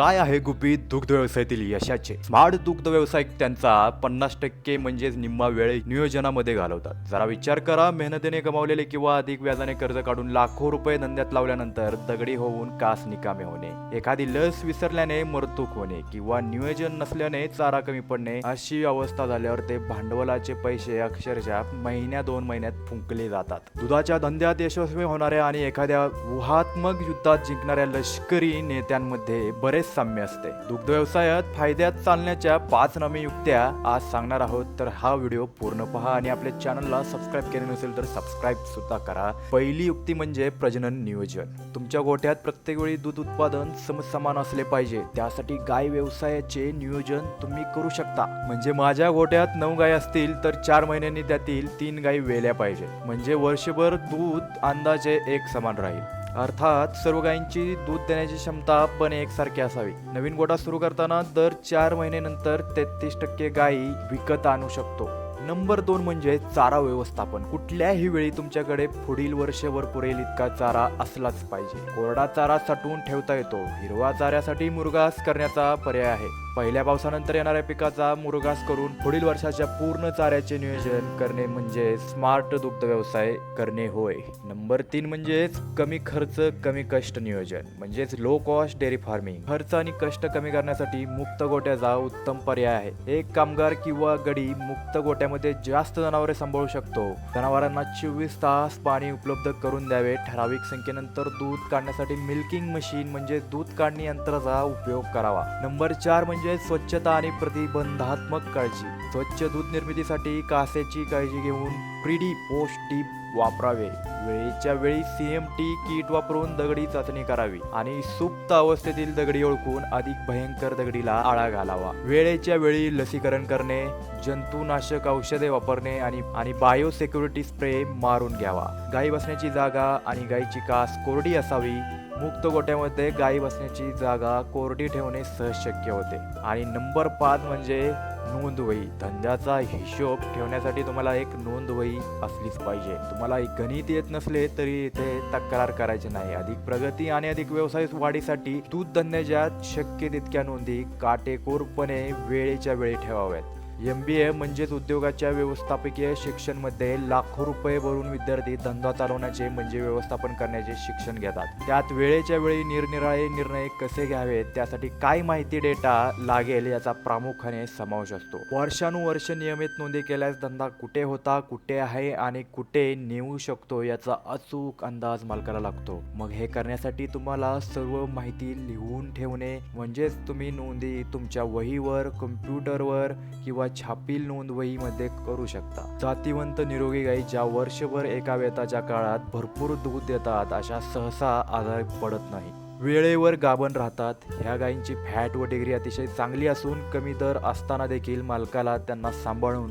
काय आहे गुपित दुग्ध व्यवसायातील यशाचे? स्मार्ट दुग्ध व्यवसाय त्यांचा पन्नास टक्के म्हणजेच निम्मा वेळ नियोजनामध्ये घालवतात. जरा विचार करा मेहनतीने कमावलेले किंवा अधिक व्याजाने कर्ज काढून लाखो रुपये धंद्यात लावल्यानंतर दगडी होऊन कास निकामे होणे एखादी लस विसरल्याने मरतूक होणे किंवा नियोजन नसल्याने चारा कमी पडणे अशी अवस्था झाल्यावर ते भांडवलाचे पैसे अक्षरशः महिन्या दोन महिन्यात फुंकले जातात. दुधाच्या धंद्यात यशस्वी होणाऱ्या आणि एखाद्या व्यूहात्मक युद्धात जिंकणाऱ्या लष्करी नेत्यांमध्ये बरेच साम्य असते. दुग्ध व्यवसायात फायद्यात चालण्याच्या पाच नवी युक्त्या आज सांगणार आहोत. तर हा व्हिडिओ पूर्ण पहा आणि आपल्या चॅनलला सबस्क्राईब केले नसेल तर सबस्क्राईब सुद्धा करा. पहिली युक्ती म्हणजे प्रजनन नियोजन. तुमच्या गोठ्यात प्रत्येक वेळी दूध उत्पादन समसमान असले पाहिजे. त्यासाठी गाय व्यवसायाचे नियोजन तुम्ही करू शकता. म्हणजे माझ्या गोठ्यात नऊ गाय असतील तर चार महिन्यांनी त्यातील तीन गायी वेल्या पाहिजे. म्हणजे वर्षभर दूध अंदाजे एक समान राहील. अर्थात सर्व गायींची दूध देण्याची क्षमता पण एकसारखी असावी. नवीन गोठा सुरू करताना दर चार महिन्यानंतर तेहतीस टक्के गायी विकत आणू शकतो. नंबर दोन म्हणजे चारा व्यवस्थापन. कुठल्याही वेळी तुमच्याकडे पुढील वर्षभर पुरेल इतका चारा असलाच पाहिजे. कोरडा चारा साठवून ठेवता येतो. हिरवा चाऱ्यासाठी मुरगास करण्याचा पर्याय आहे. पहिल्या पावसानंतर येणाऱ्या पिकाचा मुरगास करून पुढील वर्षाच्या पूर्ण चाऱ्याचे नियोजन करणे म्हणजे स्मार्ट दुग्ध व्यवसाय करणे होय. नंबर तीन म्हणजेच कमी खर्च कमी कष्ट नियोजन. म्हणजेच लो कॉस्ट डेअरी फार्मिंग खर्च आणि कष्ट कमी करण्यासाठी मुक्त गोट्याचा उत्तम पर्याय आहे. एक कामगार किंवा गडी मुक्त गोट्यामध्ये जास्त जनावरे सांभाळू शकतो. जनावरांना चोवीस तास पाणी उपलब्ध करून द्यावे. ठराविक संख्येनंतर दूध काढण्यासाठी मिल्किंग मशीन म्हणजे दूध काढणी यंत्राचा उपयोग करावा. नंबर चार म्हणजे म्हणजे स्वच्छता आणि प्रतिबंधात्मक काळजी. स्वच्छ दूध निर्मितीसाठी कासेची काळजी घेऊन प्रिडी पोस्ट डीप वापरावे. वेळेच्या वेळी सीएम टी किट वापरून दगडी चाचणी करावी आणि सुप्त अवस्थेतील दगडी ओळखून अधिक भयंकर दगडीला आळा घालावा. वेळेच्या वेळी लसीकरण करणे जंतुनाशक औषधे वापरणे आणि आणि बायोसेक्युरिटी स्प्रे मारून घ्यावा. गाई बसण्याची जागा आणि गायीची कास कोरडी असावी. मुक्त गोट्यामध्ये गाई बसण्याची जागा कोरडी ठेवणे सहज शक्य होते. आणि नंबर पाच म्हणजे नोंदवही धंद्याचा हिशोब ठेवण्यासाठी तुम्हाला एक नोंदवही असलीच पाहिजे. तुम्हाला एक गणित येत नसले तरी इथे तक्रार करायची नाही. अधिक प्रगती आणि अधिक व्यवसाय वाढीसाठी दूध धंद्याच्या शक्य तितक्या नोंदी काटेकोरपणे वेळेच्या वेळी ठेवाव्यात. एम बी ए म्हणजेच उद्योगाच्या व्यवस्थापकीय शिक्षणमध्ये लाखो रुपये भरून विद्यार्थी धंदा चालवण्याचे म्हणजे व्यवस्थापन करण्याचे शिक्षण घेतात. त्यात वेळेच्या वेळी निरनिराळे निर्णय कसे घ्यावेत त्यासाठी काय माहिती डेटा लागेल याचा प्रामुख्याने समावेश असतो. वर्षानुवर्ष नियमित नोंदी केल्यास धंदा कुठे होता कुठे आहे आणि कुठे नेऊ शकतो याचा अचूक अंदाज मालकाला लागतो. मग हे करण्यासाठी तुम्हाला सर्व माहिती लिहून ठेवणे म्हणजेच तुम्ही नोंदी तुमच्या वहीवर कम्प्युटरवर किंवा छापील नोंदवहीमध्ये करू शकता. जातीवंत निरोगी गायी ज्या वर्षभर एका वेताच्या काळात भरपूर दूध देतात अशा सहसा आजार पडत नाही. वेळेवर गाभण राहतात. ह्या गायींची फॅट व डिग्री अतिशय चांगली असून कमी दर असताना देखील मालकाला त्यांना सांभाळून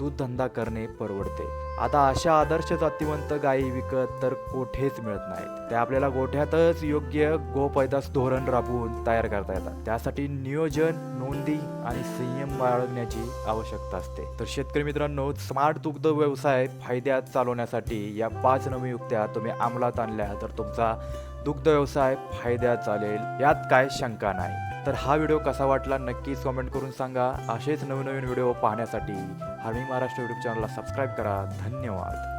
दूधधंदा करणे परवडते. आता अशा आदर्श जातीवंत गायी विकत तर कोठेच मिळत नाहीत. त्या आपल्याला गोठ्यातच योग्य गोपैदास धोरण राबवून तयार करता येतात. त्यासाठी नियोजन नोंदी आणि संयम बाळगण्याची आवश्यकता असते. तर शेतकरी मित्रांनो स्मार्ट दुग्ध व्यवसाय फायद्यात चालवण्यासाठी या पाच नवी युक्त्या तुम्ही अंमलात आणल्या तर तुमचा दुग्ध व्यवसाय फायद्यात चालेल. यात काय शंका नाही. तर हा व्हिडिओ कसा वाटला नक्कीच कमेंट करून सांगा. असेच नवीन नवीन व्हिडिओ पाहण्यासाठी हरणी महाराष्ट्र यूट्यूब चॅनलला सबस्क्राईब करा. धन्यवाद.